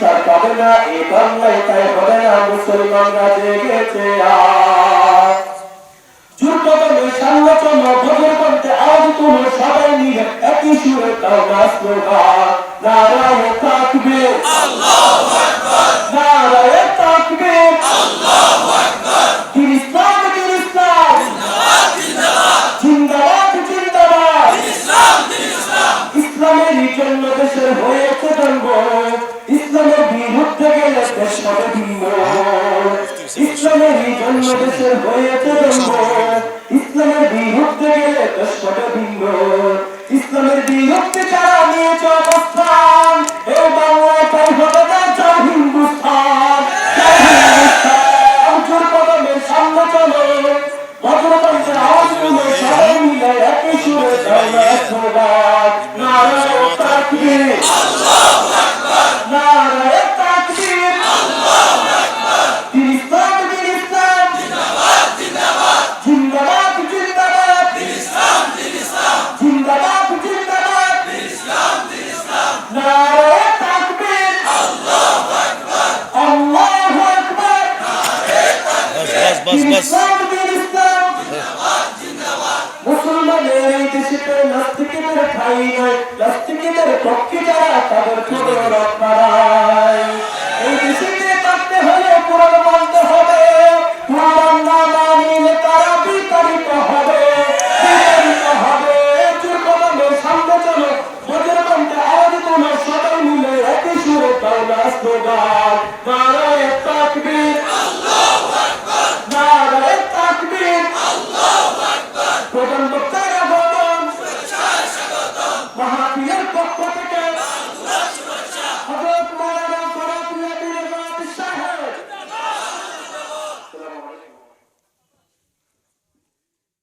ছাড় পাবে না, এ বাংলায় তাই হবে না, মুসলমানরা জেগেছে আজ যুগপদমে সাংগঠন ভোগের মধ্যে আজ তুমি সবাই মিলে থাকবে। নারায় থাকবে। দিন ইসলাম জিন্দাবাদ জিন্দাবাদ। ইসলামের জন্য দেশের হয়েছে ইসলামের জন্য দেশের হয়েছে জন্ম ইসলামের বিরুদ্ধে গেলে দশ কটা ভিন্ন ইসলামের বিরুদ্ধে বাস বাস। মুসলমানের এই দেশে নাস্তিকের পক্ষে যারা তাদের প্রজন্ম